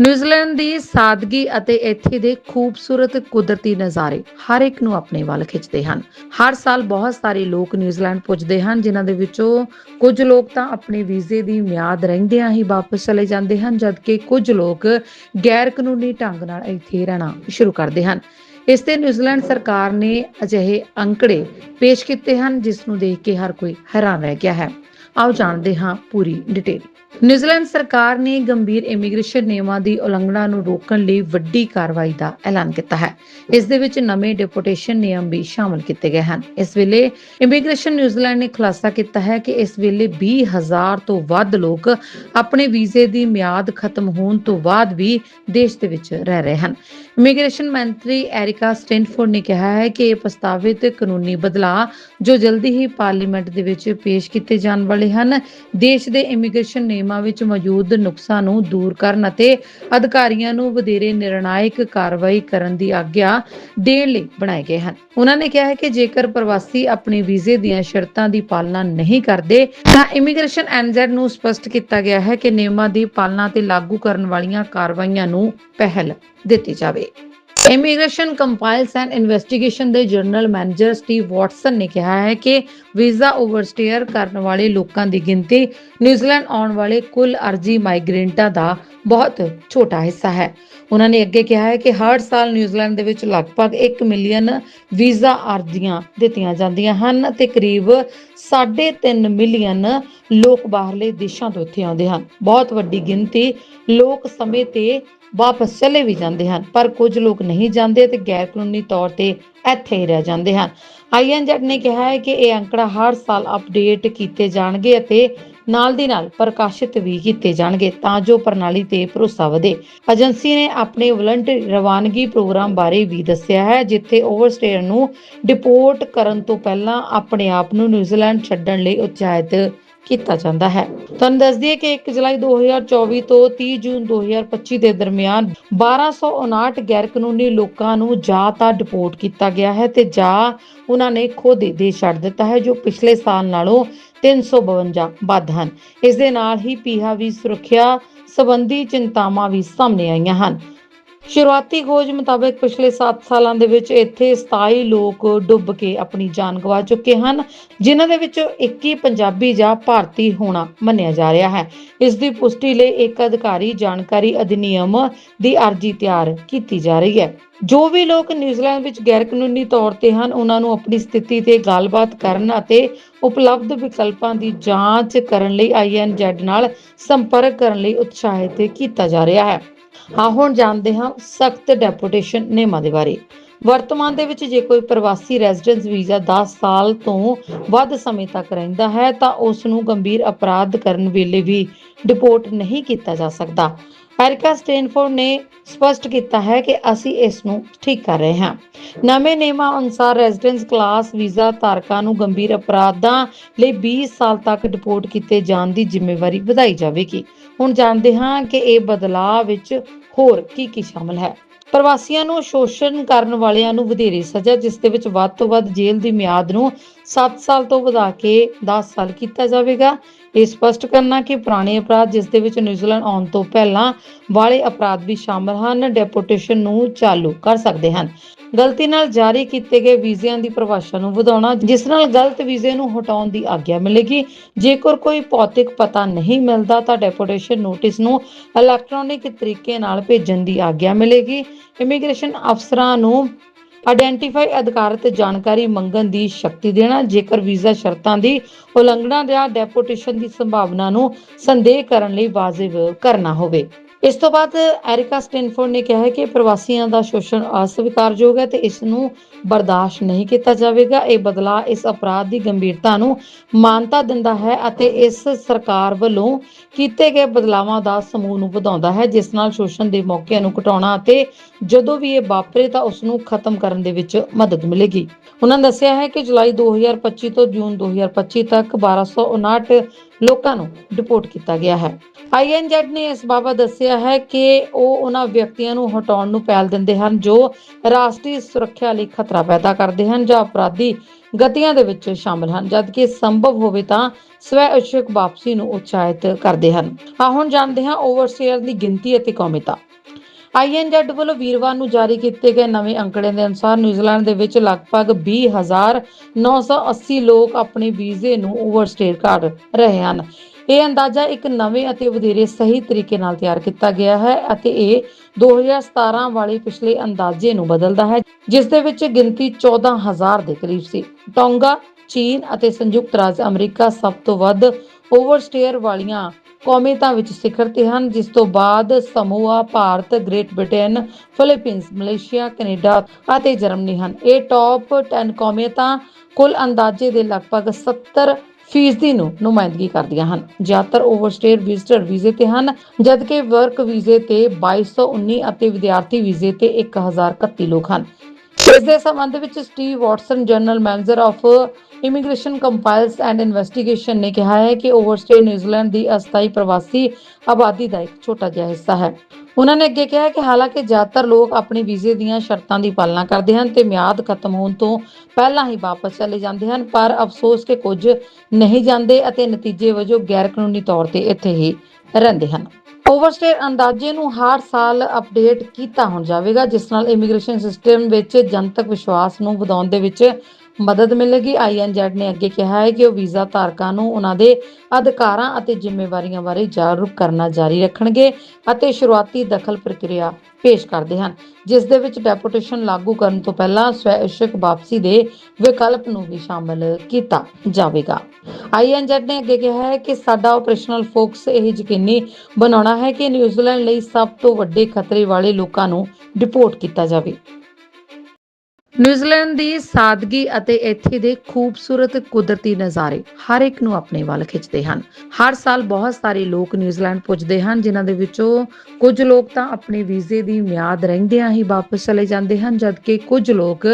New Zealand ਦੀ ਸਾਦਗੀ ਅਤੇ ਇੱਥੇ ਦੇ ਖੂਬਸੂਰਤ ਕੁਦਰਤੀ ਨਜ਼ਾਰੇ ਹਰ ਇੱਕ ਨੂੰ ਆਪਣੇ ਵੱਲ ਖਿੱਚਦੇ ਹਨ। ਹਰ ਸਾਲ ਬਹੁਤ ਸਾਰੇ ਲੋਕ ਨਿਊਜ਼ੀਲੈਂਡ ਪੁੱਜਦੇ ਹਨ, ਜਿਨ੍ਹਾਂ ਦੇ ਵਿੱਚੋਂ ਕੁਝ ਲੋਕ ਤਾਂ ਆਪਣੇ ਵੀਜ਼ੇ ਦੀ ਮਿਆਦ ਰਹਿੰਦਿਆਂ ਹੀ ਵਾਪਸ ਚਲੇ ਜਾਂਦੇ ਹਨ, ਜਦਕਿ ਕੁਝ ਲੋਕ ਗੈਰ ਕਾਨੂੰਨੀ ਢੰਗ ਨਾਲ ਇੱਥੇ ਰਹਿਣਾ ਸ਼ੁਰੂ ਕਰਦੇ ਹਨ। ਇਸ ਤੇ ਨਿਊਜ਼ੀਲੈਂਡ ਸਰਕਾਰ ਨੇ ਅਜਿਹੇ ਅੰਕੜੇ ਪੇਸ਼ ਕੀਤੇ ਹਨ, ਜਿਸ ਨੂੰ ਦੇਖ ਕੇ ਹਰ ਕੋਈ ਹੈਰਾਨ ਰਹਿ ਗਿਆ ਹੈ। ਆਓ ਜਾਣਦੇ ਹਾਂ ਪੂਰੀ ਡਿਟੇਲ ਨਿਊਜ਼ੀਲੈਂਡ ਸਰਕਾਰ ਨੇ ਗੰਭੀਰ ਇਮੀਗ੍ਰੇਸ਼ਨ ਨਿਯਮਾਂ ਦੀ ਉਲੰਘਣਾ ਨੂੰ ਰੋਕਣ ਲਈ ਵੱਡੀ ਕਾਰਵਾਈ ਦਾ ਐਲਾਨ ਕੀਤਾ ਹੈ। ਇਸ ਦੇ ਵਿੱਚ ਨਵੇਂ ਡਿਪੋਰਟੇਸ਼ਨ ਨਿਯਮ ਵੀ ਸ਼ਾਮਲ ਕੀਤੇ ਗਏ ਹਨ। ਇਸ ਵੇਲੇ ਇਮੀਗ੍ਰੇਸ਼ਨ ਨਿਊਜ਼ੀਲੈਂਡ ਨੇ ਖੁਲਾਸਾ ਕੀਤਾ ਹੈ ਕਿ ਇਸ ਵੇਲੇ 20000 ਤੋਂ ਵੱਧ ਲੋਕ ਆਪਣੇ ਵੀਜ਼ੇ ਦੀ ਮਿਆਦ ਖਤਮ ਹੋਣ ਤੋਂ ਬਾਅਦ ਵੀ ਦੇਸ਼ ਦੇ ਵਿੱਚ ਰਹਿ ਰਹੇ ਹਨ। ਇਮੀਗ੍ਰੇਸ਼ਨ ਮੰਤਰੀ ਐਰਿਕਾ ਸਟੈਨਫੋਰਡ ਨੇ ਕਿਹਾ ਹੈ ਕਿ ਇਹ ਪ੍ਰਸਤਾਵਿਤ ਕਾਨੂੰਨੀ ਬਦਲਾਅ ਜੋ ਜਲਦੀ ਹੀ ਪਾਰਲੀਮੈਂਟ ਦੇ ਵਿੱਚ ਪੇਸ਼ ਕੀਤੇ ਜਾਣ ਵਾਲੇ ਹਨ, ਦੇਸ਼ ਦੇ ਇਮੀਗ੍ਰੇਸ਼ਨ ਨਿਯਮਾਂ ਵਿੱਚ ਮੌਜੂਦ ਨੁਕਸਾਂ ਨੂੰ ਦੂਰ ਕਰਨ ਅਤੇ ਅਧਿਕਾਰੀਆਂ ਨੂੰ ਵਧੇਰੇ ਨਿਰਣਾਇਕ ਕਾਰਵਾਈ ਕਰਨ ਦੀ ਆਗਿਆ ਦੇਣ ਲਈ ਬਣਾਏ ਗਏ ਹਨ। ਉਹਨਾਂ ਨੇ ਕਿਹਾ ਹੈ ਕਿ ਜੇਕਰ ਪ੍ਰਵਾਸੀ ਆਪਣੇ ਵੀਜ਼ੇ ਦੀਆਂ ਸ਼ਰਤਾਂ ਦੀ ਪਾਲਣਾ ਨਹੀਂ ਕਰਦੇ, ਤਾਂ ਇਮੀਗ੍ਰੇਸ਼ਨ ਐਨਜ਼ੈਡ ਨੂੰ ਸਪਸ਼ਟ ਕੀਤਾ ਗਿਆ ਹੈ ਕਿ ਨਿਯਮਾਂ ਦੀ ਪਾਲਣਾ ਤੇ ਲਾਗੂ ਕਰਨ ਵਾਲੀਆਂ ਕਾਰਵਾਈਆਂ ਨੂੰ ਪਹਿਲ ਦਿੱਤੀ ਜਾਵੇ। ਇਮੀਗ੍ਰੇਸ਼ਨ ਕੰਪਾਈਲਸ ਐਂਡ ਇਨਵੈਸਟੀਗੇਸ਼ਨ ਦੇ ਜਨਰਲ ਮੈਨੇਜਰ ਸਟੀਵ ਵਾਟਸਨ ਨੇ ਕਿਹਾ ਹੈ ਕਿ ਵੀਜ਼ਾ ਓਵਰਸਟੇਅਰ ਕਰਨ ਵਾਲੇ ਲੋਕਾਂ ਦੀ ਗਿਣਤੀ ਨਿਊਜ਼ੀਲੈਂਡ ਆਉਣ ਵਾਲੇ ਕੁੱਲ ਅਰਜ਼ੀ ਮਾਈਗ੍ਰੇਂਟਾਂ ਦਾ ਬਹੁਤ ਛੋਟਾ ਹਿੱਸਾ ਹੈ। ਉਹਨਾਂ ਨੇ ਅੱਗੇ ਕਿਹਾ ਹੈ ਕਿ ਹਰ ਸਾਲ ਨਿਊਜ਼ੀਲੈਂਡ ਦੇ ਵਿੱਚ ਲਗਭਗ 1 ਮਿਲੀਅਨ ਵੀਜ਼ਾ ਅਰਜ਼ੀਆਂ ਦਿੱਤੀਆਂ ਜਾਂਦੀਆਂ ਹਨ ਤੇ ਕਰੀਬ 3.5 ਮਿਲੀਅਨ ਲੋਕ ਬਾਹਰਲੇ ਦੇਸ਼ਾਂ ਤੋਂ ਇੱਥੇ ਆਉਂਦੇ ਹਨ। ਬਹੁਤ ਵੱਡੀ ਗਿਣਤੀ ਲੋਕ ਸਮੇਂ ਤੇ ਵਾਪਸ ਚਲੇ ਵੀ ਜਾਂਦੇ ਹਨ, ਪਰ ਕੁਝ ਲੋਕ ਨਹੀਂ ਜਾਂਦੇ ਤੇ ਗੈਰ ਕਾਨੂੰਨੀ ਤੌਰ ਤੇ ਇੱਥੇ ਹੀ ਰਹਿ ਜਾਂਦੇ ਹਨ। ਆਈਐਨਜੈਡ ਨੇ ਕਿਹਾ ਹੈ ਕਿ ਇਹ ਅੰਕੜਾ ਹਰ ਸਾਲ ਅਪਡੇਟ ਕੀਤੇ ਜਾਣਗੇ ਅਤੇ ਨਾਲ ਦੀ ਨਾਲ ਪ੍ਰਕਾਸ਼ਿਤ ਵੀ ਕੀਤੇ ਜਾਣਗੇ ਤਾਂ ਜੋ ਪ੍ਰਣਾਲੀ ਤੇ ਭਰੋਸਾ ਵਧੇ। ਏਜੰਸੀ ਨੇ ਆਪਣੇ ਵਲੰਟਰੀ ਰਵਾਨਗੀ ਪ੍ਰੋਗਰਾਮ ਬਾਰੇ ਵੀ ਦੱਸਿਆ ਹੈ, ਜਿੱਥੇ ਓਵਰਸਟੇਅਰ ਨੂੰ ਡਿਪੋਰਟ ਕਰਨ ਤੋਂ ਪਹਿਲਾਂ ਆਪਣੇ ਆਪ ਨੂੰ ਨਿਊਜ਼ੀਲੈਂਡ ਛੱਡਣ ਲਈ ਉਤਸ਼ਾਹਿਤ ਕੀਤਾ ਜਾਂਦਾ ਹੈ। ਤੁਹਾਨੂੰ ਦੱਸ ਦਈਏ ਕਿ 1 ਜੁਲਾਈ 2024 ਤੋਂ 30 ਜੂਨ 2025 ਦੇ ਦਰਮਿਆਨ 1259 ਗੈਰ ਕਾਨੂੰਨੀ ਲੋਕਾਂ ਨੂੰ ਜਾਂ ਤਾਂ ਡਿਪੋਰਟ ਕੀਤਾ ਗਿਆ ਹੈ ਤੇ ਜਾਂ ਉਹਨਾਂ ਨੇ ਖੁਦ ਦੇਸ਼ ਛੱਡ ਦਿੱਤਾ ਹੈ, ਜੋ ਪਿਛਲੇ ਸਾਲ ਨਾਲੋਂ 352 ਵੱਧ ਹਨ। ਇਸ ਦੇ ਨਾਲ ਹੀ ਪੀਹਾ ਵੀ ਸੁਰੱਖਿਆ ਸੰਬੰਧੀ ਚਿੰਤਾਵਾਂ ਵੀ ਸਾਹਮਣੇ ਆਈਆਂ ਹਨ। ਸ਼ੁਰੂਆਤੀ ਖੋਜ ਮੁਤਾਬਕ ਪਿਛਲੇ 7 ਸਾਲਾਂ ਦੇ ਵਿੱਚ ਇੱਥੇ 27 ਲੋਕ ਡੁੱਬ ਕੇ ਆਪਣੀ ਜਾਨ ਗਵਾ ਚੁੱਕੇ ਹਨ, ਜਿਨ੍ਹਾਂ ਦੇ ਵਿੱਚੋਂ 21 ਪੰਜਾਬੀ ਜਾਂ ਭਾਰਤੀ ਹੋਣਾ ਮੰਨਿਆ ਜਾ ਰਿਹਾ ਹੈ। ਇਸ ਦੀ ਪੁਸ਼ਟੀ ਲਈ ਇੱਕ ਅਧਿਕਾਰੀ ਜਾਣਕਾਰੀ ਅਧਿਨਿਯਮ ਦੀ ਅਰਜ਼ੀ ਤਿਆਰ ਕੀਤੀ ਜਾ ਰਹੀ ਹੈ। ਜੋ ਵੀ ਲੋਕ ਨਿਊਜ਼ੀਲੈਂਡ ਵਿੱਚ ਗੈਰ ਕਾਨੂੰਨੀ ਤੌਰ ਤੇ ਹਨ, ਉਹਨਾਂ ਨੂੰ ਆਪਣੀ ਸਥਿਤੀ ਤੇ ਗੱਲਬਾਤ ਕਰਨ ਅਤੇ ਉਪਲਬਧ ਵਿਕਲਪਾਂ ਦੀ ਜਾਂਚ ਕਰਨ ਲਈ ਆਈਐਨਜ਼ੈਡ ਨਾਲ ਸੰਪਰਕ ਕਰਨ ਲਈ ਉਤਸ਼ਾਹਿਤ ਕੀਤਾ ਜਾ ਰਿਹਾ ਹੈ। ਹਾਂ, ਹੁਣ ਜਾਣਦੇ ਹਾਂ ਸਖਤ ਡੈਪੂਟੇਸ਼ਨ ਨਿਯਮਾਂ ਦੇ ਬਾਰੇ। ਵਰਤਮਾਨ ਦੇ ਵਿੱਚ ਜੇ ਕੋਈ ਪ੍ਰਵਾਸੀ ਰੈਜ਼ੀਡੈਂਸ ਵੀਜ਼ਾ 10 ਸਾਲ ਤੋਂ ਵੱਧ ਸਮੇਂ ਤੱਕ ਰਹਿੰਦਾ ਹੈ, ਤਾਂ ਉਸ ਨੂੰ ਗੰਭੀਰ ਅਪਰਾਧ ਕਰਨ ਵੇਲੇ ਵੀ ਡਿਪੋਰਟ ਨਹੀਂ ਕੀਤਾ ਜਾ ਸਕਦਾ। ਐਰਿਕਾ ਸਟੈਨਫੋਰਡ ਨੇ ਸਪਸ਼ਟ ਕੀਤਾ ਹੈ ਕਿ ਅਸੀਂ ਇਸ ਨੂੰ ਠੀਕ ਕਰ ਰਹੇ ਹਾਂ। ਨਵੇਂ ਨਿਯਮਾਂ ਅਨੁਸਾਰ ਰੈਜ਼ੀਡੈਂਸ ਕਲਾਸ ਵੀਜ਼ਾ ਧਾਰਕਾਂ ਨੂੰ ਗੰਭੀਰ ਅਪਰਾਧਾਂ ਲਈ 20 ਸਾਲ ਤੱਕ ਡਿਪੋਰਟ ਕੀਤੇ ਜਾਣ ਦੀ ਜ਼ਿੰਮੇਵਾਰੀ ਵਧਾਈ ਜਾਵੇਗੀ। ਹੁਣ ਜਾਣਦੇ ਹਾਂ ਕਿ ਇਹ ਬਦਲਾਅ ਵਿੱਚ ਹੋਰ ਕੀ ਕੀ ਸ਼ਾਮਲ ਹੈ। ਪ੍ਰਵਾਸੀਆਂ ਨੂੰ ਸ਼ੋਸ਼ਣ ਕਰਨ ਵਾਲਿਆਂ ਨੂੰ ਵਧੇਰੇ ਸਜ਼ਾ, ਜਿਸ ਦੇ ਵਿੱਚ ਵੱਧ ਤੋਂ ਵੱਧ ਜੇਲ੍ਹ ਦੀ ਮਿਆਦ ਨੂੰ 7 ਸਾਲ ਤੋਂ ਵਧਾ ਕੇ 10 ਸਾਲ ਕੀਤਾ ਜਾਵੇਗਾ। ਇਹ ਸਪਸ਼ਟ ਕਰਨਾ ਕਿ ਪੁਰਾਣੇ ਅਪਰਾਧ, ਜਿਸ ਦੇ ਵਿੱਚ ਨਿਊਜ਼ੀਲੈਂਡ ਆਉਣ ਤੋਂ ਪਹਿਲਾਂ ਵਾਲੇ ਅਪਰਾਧ ਵੀ ਸ਼ਾਮਲ ਹਨ ਡੈਪੋਟੇਸ਼ਨ ਨੂੰ ਚਾਲੂ ਕਰ ਸਕਦੇ ਹਨ। ਗਲਤੀ ਨਾਲ ਜਾਰੀ ਕੀਤੇ ਗਏ ਵੀਜ਼ਿਆਂ ਦੀ ਪਰਿਭਾਸ਼ਾ ਨੂੰ ਵਧਾਉਣਾ, ਜਿਸ ਨਾਲ ਗਲਤ ਵੀਜ਼ੇ ਨੂੰ ਹਟਾਉਣ ਦੀ ਆਗਿਆ ਮਿਲੇਗੀ। ਜੇਕਰ ਕੋਈ ਭੌਤਿਕ ਪਤਾ ਨਹੀਂ ਮਿਲਦਾ, ਤਾਂ ਡੈਪੋਟੇਸ਼ਨ ਨੋਟਿਸ ਨੂੰ ਇਲੈਕਟ੍ਰੋਨਿਕ ਤਰੀਕੇ ਨਾਲ ਭੇਜਣ ਦੀ ਆਗਿਆ ਮਿਲੇਗੀ। ਇਮੀਗ੍ਰੇਸ਼ਨ ਅਫਸਰਾਂ ਨੂੰ ਆਇਡੈਂਟੀਫਾਈ ਅਧਿਕਾਰਤ ਜਾਣਕਾਰੀ ਮੰਗਣ ਦੀ ਸ਼ਕਤੀ ਦੇਣਾ, ਜੇਕਰ ਵੀਜ਼ਾ ਸ਼ਰਤਾਂ ਦੀ ਉਲੰਘਣਾ ਜਾਂ ਡੈਪੋਟੇਸ਼ਨ ਦੀ ਸੰਭਾਵਨਾ ਨੂੰ ਸੰਦੇਹ ਕਰਨ ਲਈ ਵਾਜਿਬ ਕਰਨਾ ਹੋਵੇ। ਇਸ ਤੋਂ ਬਾਅਦ ਐਰਿਕਾ ਸਟੈਨਫੋਰਡ ਨੇ ਕਿਹਾ ਹੈ ਕਿ ਪ੍ਰਵਾਸੀਆਂ ਦਾ ਸ਼ੋਸ਼ਣ ਅਸਵੀਕਾਰਯੋਗ ਹੈ ਤੇ ਇਸ ਨੂੰ ਬਰਦਾਸ਼ਤ ਨਹੀਂ ਕੀਤਾ ਜਾਵੇਗਾ। ਇਹ ਬਦਲਾਅ ਇਸ ਅਪਰਾਧ ਦੀ ਗੰਭੀਰਤਾ ਨੂੰ ਮਾਨਤਾ ਦਿੰਦਾ ਹੈ ਅਤੇ ਇਸ ਸਰਕਾਰ ਵੱਲੋਂ ਕੀਤੇ ਗਏ ਬਦਲਾਵਾਂ ਦਾ ਸਮੂਹ ਨੂੰ ਵਧਾਉਂਦਾ ਹੈ, ਜਿਸ ਨਾਲ ਸ਼ੋਸ਼ਣ ਦੇ ਮੌਕਿਆਂ ਨੂੰ ਘਟਾਉਣਾ ਅਤੇ ਜਦੋਂ ਵੀ ਇਹ ਵਾਪਰੇ ਤਾਂ ਉਸ ਨੂੰ ਖਤਮ ਕਰਨ ਦੇ ਵਿੱਚ ਮਦਦ ਮਿਲੇਗੀ। ਉਹਨਾਂ ਦੱਸਿਆ ਹੈ ਕਿ ਜੁਲਾਈ 2025 ਤੋਂ ਜੂਨ 2025 ਤੱਕ 1259 ਲੋਕਾਂ ਨੂੰ ਡਿਪੋਰਟ ਕੀਤਾ ਗਿਆ ਹੈ। ਆਈਐਨਜ਼ੈਡ ਨੇ ਇਸ ਬਾਬਤ ਦੱਸਿਆ ਹੈ ਕਿ ਉਹ ਉਹਨਾਂ ਵਿਅਕਤੀਆਂ ਨੂੰ ਹਟਾਉਣ ਨੂੰ ਪਹਿਲ ਦਿੰਦੇ ਹਨ, ਜੋ ਰਾਸ਼ਟਰੀ ਸੁਰੱਖਿਆ ਲਈ ਖਤਰਾ ਪੈਦਾ ਕਰਦੇ ਹਨ ਜਾਂ ਅਪਰਾਧੀ ਗਤੀਆਂ ਦੇ ਵਿੱਚ ਸ਼ਾਮਲ ਹਨ, ਜਦਕਿ ਸੰਭਵ ਹੋਵੇ ਤਾਂ ਸਵੈ ਇਛੁਕ ਵਾਪਸੀ ਨੂੰ ਉਤਸ਼ਾਹਿਤ ਕਰਦੇ ਹਨ। ਆ ਹੁਣ ਜਾਣਦੇ ਹਾਂ ਓਵਰਸੇਅਰ ਦੀ ਗਿਣਤੀ ਅਤੇ ਕੌਮੀਤਾ। ਆਈਐਨਜ਼ੈਡ ਵੱਲੋਂ ਵੀਰਵਾਰ ਨੂੰ ਜਾਰੀ ਕੀਤੇ ਗਏ ਨਵੇਂ ਅੰਕੜੇ ਦੇ ਅਨੁਸਾਰ ਨਿਊਜ਼ੀਲੈਂਡ ਦੇ ਵਿੱਚ ਲਗਭਗ 20980 ਲੋਕ ਆਪਣੇ ਵੀਜ਼ੇ ਨੂੰ ਓਵਰਸਟੇ ਕਰ ਰਹੇ ਹਨ। ਇਹ ਅੰਦਾਜ਼ਾ ਇੱਕ ਨਵੇਂ ਅਤੇ ਵਧੇਰੇ ਸਹੀ ਤਰੀਕੇ ਨਾਲ ਤਿਆਰ ਕੀਤਾ ਗਿਆ ਹੈ ਅਤੇ ਇਹ 2017 ਵਾਲੇ ਪਿਛਲੇ ਅੰਦਾਜ਼ੇ ਨੂੰ ਬਦਲਦਾ ਹੈ, ਜਿਸ ਦੇ ਵਿੱਚ ਗਿਣਤੀ 14000 ਦੇ ਕਰੀਬ ਸੀ। ਟੋਂਗਾ, ਚੀਨ ਅਤੇ ਸੰਯੁਕਤ ਰਾਜ ਅਮਰੀਕਾ ਸਭ ਤੋਂ ਵੱਧ ਓਵਰਸਟੇਅਰ ਵਾਲੀਆਂ ਕੌਮੀਆਂ ਵਿੱਚ ਸਿਖਰ ਤੇ ਹਨ, ਜਿਸ ਤੋਂ ਬਾਅਦ Samoa, Bharat, Great Britain Philippines Malaysia, Canada ਅਤੇ ਜਰਮਨੀ ਹਨ। ਇਹ ਟੌਪ 10 ਕੌਮੀਆਂ ਕੁੱਲ ਅੰਦਾਜ਼ੇ ਦੇ ਲਗਭਗ 70 ਫੀਸਦੀ ਨੂੰ ਨੁਮਾਇੰਦਗੀ ਕਰਦੀਆਂ ਹਨ। ਜ਼ਿਆਦਾਤਰ ਓਵਰਸਟੇਅਰ ਵਿਜ਼ਟਰ ਵੀਜ਼ੇ ਤੇ ਹਨ, ਜਦਕਿ ਵਰਕ ਵੀਜ਼ੇ ਤੇ 2219 ਅਤੇ ਵਿਦਿਆਰਥੀ ਵੀਜ਼ੇ ਤੇ 1031 ਲੋਕ ਹਨ। ਇਸ ਦੇ ਸੰਬੰਧ ਵਿੱਚ Steve Watson, general manager of immigration compliance and investigation ਨੇ ਕਿਹਾ ਹੈ ਕਿ ਓਵਰਸਟੇ ਨਿਊਜ਼ੀਲੈਂਡ ਦੀ ਅਸਥਾਈ ਪ੍ਰਵਾਸੀ ਆਬਾਦੀ ਦਾ ਇੱਕ ਛੋਟਾ ਜਿਹਾ ਹਿੱਸਾ ਹੈ। ਉਹਨਾਂ ਨੇ ਅੱਗੇ ਕਿਹਾ ਕਿ ਹਾਲਾਂਕਿ ਜ਼ਿਆਦਾਤਰ ਲੋਕ ਆਪਣੇ ਵੀਜ਼ੇ ਦੀਆਂ ਸ਼ਰਤਾਂ ਦੀ ਪਾਲਣਾ ਕਰਦੇ ਹਨ ਤੇ ਮਿਆਦ ਖਤਮ ਹੋਣ ਤੋਂ ਪਹਿਲਾਂ ਹੀ ਵਾਪਸ ਚਲੇ ਜਾਂਦੇ ਹਨ, ਪਰ ਅਫਸੋਸ ਕਿ ਕੁਝ ਨਹੀਂ ਜਾਂਦੇ ਅਤੇ ਨਤੀਜੇ ਵਜੋਂ ਗੈਰ ਕਾਨੂੰਨੀ ਤੌਰ ਤੇ ਇੱਥੇ ਹੀ ਰਹਿੰਦੇ ਹਨ। ਓਵਰਸਟੇ ਅੰਦਾਜ਼ੇ ਨੂੰ ਹਰ ਸਾਲ ਅਪਡੇਟ ਕੀਤਾ ਹੁਣ ਜਾਵੇਗਾ, ਜਿਸ ਨਾਲ ਇਮੀਗ੍ਰੇਸ਼ਨ ਸਿਸਟਮ ਵਿੱਚ ਜਨਤਕ ਵਿਸ਼ਵਾਸ ਨੂੰ ਵਧਾਉਣ ਦੇ ਵਿੱਚ ਮਦਦ ਮਿਲੇਗੀ। ਆਈਐਨਜ਼ੈਡ ਨੇ ਅੱਗੇ ਕਿਹਾ ਹੈ ਕਿ ਉਹ ਵੀਜ਼ਾ ਧਾਰਕਾਂ ਨੂੰ ਉਹਨਾਂ ਦੇ ਅਧਿਕਾਰਾਂ ਅਤੇ ਜ਼ਿੰਮੇਵਾਰੀਆਂ ਬਾਰੇ ਜਾਗਰੂਕ ਕਰਨਾ ਜਾਰੀ ਰੱਖਣਗੇ ਅਤੇ ਸ਼ੁਰੂਆਤੀ ਦਖਲ ਪ੍ਰਕਿਰਿਆ ਪੇਸ਼ ਕਰਦੇ ਹਨ, ਜਿਸ ਦੇ ਵਿੱਚ ਡੈਪੂਟੇਸ਼ਨ ਲਾਗੂ ਕਰਨ ਤੋਂ ਪਹਿਲਾਂ ਸਵੈ ਵਾਪਸੀ ਦੇ ਵਿਕਲਪ ਨੂੰ ਵੀ ਸ਼ਾਮਲ ਕੀਤਾ ਜਾਵੇਗਾ। ਆਈਐਨਜ਼ੈਡ ਨੇ ਅੱਗੇ ਕਿਹਾ ਹੈ ਕਿ ਸਾਡਾ ਆਪਰੇਸ਼ਨਲ ਫੋਕਸ ਇਹ ਯਕੀਨੀ ਬਣਾਉਣਾ ਹੈ ਕਿ ਨਿਊਜ਼ੀਲੈਂਡ ਲਈ ਸਭ ਤੋਂ ਵੱਡੇ ਖਤਰੇ ਵਾਲੇ ਲੋਕਾਂ ਨੂੰ ਡਿਪੋਰਟ ਕੀਤਾ ਜਾਵੇ। ਨਿਊਜ਼ੀਲੈਂਡ ਦੀ ਸਾਦਗੀ ਅਤੇ ਇੱਥੇ ਦੇ ਖੂਬਸੂਰਤ ਕੁਦਰਤੀ ਨਜ਼ਾਰੇ ਹਰ ਇੱਕ ਨੂੰ ਆਪਣੇ ਵੱਲ ਖਿੱਚਦੇ ਹਨ। ਹਰ ਸਾਲ ਬਹੁਤ ਸਾਰੇ ਲੋਕ ਨਿਊਜ਼ੀਲੈਂਡ ਪੁੱਜਦੇ ਹਨ, ਜਿਨ੍ਹਾਂ ਦੇ ਵਿੱਚੋਂ ਕੁਝ ਲੋਕ ਤਾਂ ਆਪਣੇ ਵੀਜ਼ੇ ਦੀ ਮਿਆਦ ਰਹਿੰਦਿਆਂ ਹੀ ਵਾਪਸ ਚਲੇ ਜਾਂਦੇ ਹਨ, ਜਦਕਿ ਕੁਝ ਲੋਕ